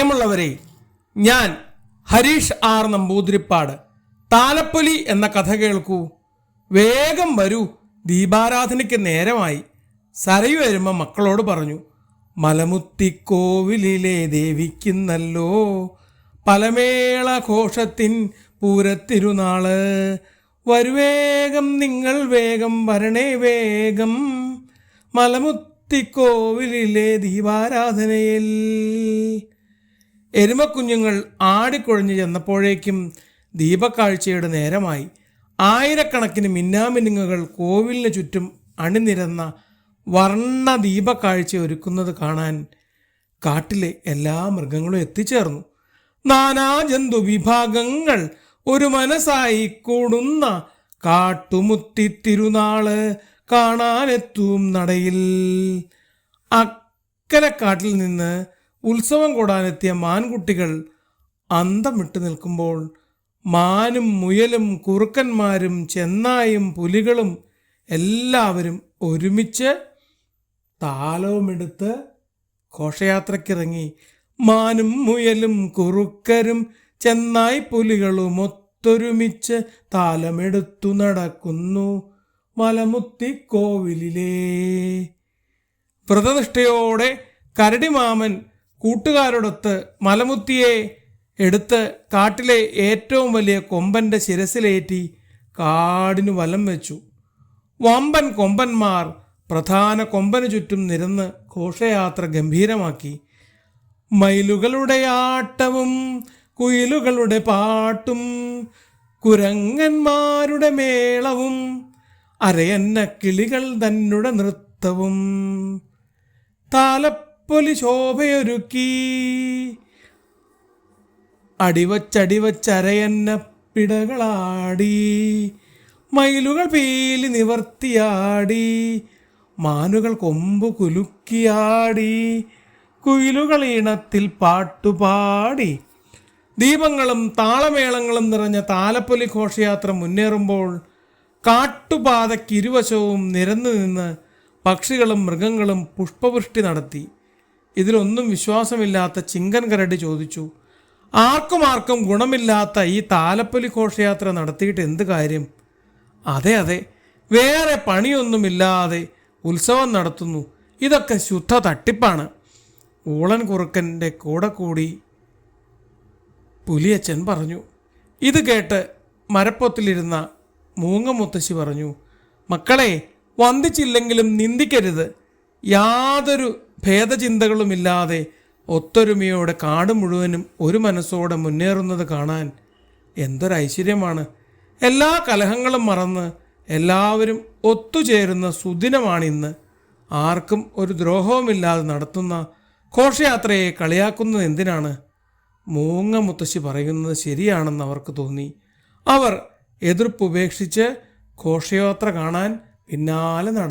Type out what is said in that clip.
പ്രിയമുള്ളവരെ ഞാൻ ഹരീഷ് ആർ നമ്പൂതിരിപ്പാട്. താലപ്പൊലി എന്ന കഥ കേൾക്കൂ. വേഗം വരൂ. ദീപാരാധനയ്ക്ക് നേരമായി. സരയു വരുമ്പോൾ മക്കളോട് പറഞ്ഞു മലമുത്തിക്കോവിലിലെ ദേവിക്കുന്നല്ലോ പലമേള ഘോഷത്തിൻ പൂരത്തിരുനാൾ വരുവേഗം നിങ്ങൾ വേഗം വരണേ വേഗം. മലമുത്തിക്കോവിലിലെ ദീപാരാധനയിൽ എരുമക്കുഞ്ഞുങ്ങൾ ആടിക്കൊഴിഞ്ഞു ചെന്നപ്പോഴേക്കും ദീപക്കാഴ്ചയുടെ നേരമായി. ആയിരക്കണക്കിന് മിന്നാമിനുങ്ങുകൾ കോവിലിന് ചുറ്റും അണിനിരന്ന വർണ ദീപക്കാഴ്ച ഒരുക്കുന്നത് കാണാൻ കാട്ടിലെ എല്ലാ മൃഗങ്ങളും എത്തിച്ചേർന്നു. നാനാ ജന്തു വിഭാഗങ്ങൾ ഒരു മനസ്സായി കൂടുന്ന കാട്ടുമുത്തി തിരുനാൾ കാണാനെത്തും നടയിൽ. അക്കരെ കാട്ടിൽ നിന്ന് ഉത്സവം കൂടാനെത്തിയ മാൻകുട്ടികൾ അന്തം വിട്ടു നിൽക്കുമ്പോൾ മാനും മുയലും കുറുക്കന്മാരും ചെന്നായും പുലികളും എല്ലാവരും ഒരുമിച്ച് താലവുമെടുത്ത് ഘോഷയാത്രക്കിറങ്ങി. മാനും മുയലും കുറുക്കരും ചെന്നായി പുലികളും ഒത്തൊരുമിച്ച് താലമെടുത്തു നടക്കുന്നു മലമുത്തി കോവിലിലേ. വ്രതനിഷ്ഠയോടെ കരടിമാമൻ കൂട്ടുകാരോടൊത്ത് മലമുത്തിയെ എടുത്ത് കാട്ടിലെ ഏറ്റവും വലിയ കൊമ്പന്റെ ശിരസിലേറ്റി കാടിനു വലം വെച്ചു. വമ്പൻ കൊമ്പന്മാർ പ്രധാന കൊമ്പന് ചുറ്റും നിരന്ന് ഘോഷയാത്ര ഗംഭീരമാക്കി. മയിലുകളുടെ ആട്ടവും കുയിലുകളുടെ പാട്ടും കുരങ്ങന്മാരുടെ മേളവും അരയന്ന കിളികൾ തന്നുടെ നൃത്തവും. താലപ്പൊലി ശോഭയൊരുക്കി. അടിവച്ചടിവച്ചരയന്ന പിടകളാടി. മയിലുകൾ പീലി നിവർത്തിയാടി. മാനുകൾ കൊമ്പു കുലുക്കിയാടി. കുയിലുകൾ ഈണത്തിൽ പാട്ടുപാടി. ദീപങ്ങളും താളമേളങ്ങളും നിറഞ്ഞ താലപ്പൊലി ഘോഷയാത്ര മുന്നേറുമ്പോൾ കാട്ടുപാതയ്ക്കിരുവശവും നിരന്നു നിന്ന് പക്ഷികളും മൃഗങ്ങളും പുഷ്പവൃഷ്ടി നടത്തി. ഇതിലൊന്നും വിശ്വാസമില്ലാത്ത ചിങ്കൻ കരടി ചോദിച്ചു ആർക്കും ആർക്കും ഗുണമില്ലാത്ത ഈ താലപ്പൊലി ഘോഷയാത്ര നടത്തിയിട്ട് എന്ത് കാര്യം? അതെ അതെ വേറെ പണിയൊന്നുമില്ലാതെ ഉത്സവം നടത്തുന്നു. ഇതൊക്കെ ശുദ്ധ തട്ടിപ്പാണ്. ഊളൻ കുറുക്കന്റെ കൂടെ കൂടി പുലിയച്ചൻ പറഞ്ഞു. ഇത് കേട്ട് മരപ്പൊത്തിലിരുന്ന മൂങ്ങമുത്തശ്ശി പറഞ്ഞു മക്കളെ വന്ദിച്ചില്ലെങ്കിലും നിന്ദിക്കരുത്. യാതൊരു ഭേദചിന്തകളുമില്ലാതെ ഒത്തൊരുമയോടെ കാട് മുഴുവനും ഒരു മനസ്സോടെ മുന്നേറുന്നത് കാണാൻ എന്തൊരു ഐശ്വര്യമാണ് എല്ലാ കലഹങ്ങളും മറന്ന് എല്ലാവരും ഒത്തുചേരുന്ന സുദിനമാണിന്ന്. ആർക്കും ഒരു ദ്രോഹവുമില്ലാതെ നടത്തുന്ന ഘോഷയാത്രയെ കളിയാക്കുന്നത് എന്തിനാണ്? മൂങ്ങ മുത്തശ്ശി പറയുന്നത് ശരിയാണെന്ന് അവർക്ക് തോന്നി. അവർ എതിർപ്പുപേക്ഷിച്ച് ഘോഷയാത്ര കാണാൻ പിന്നാലെ നടന്നു.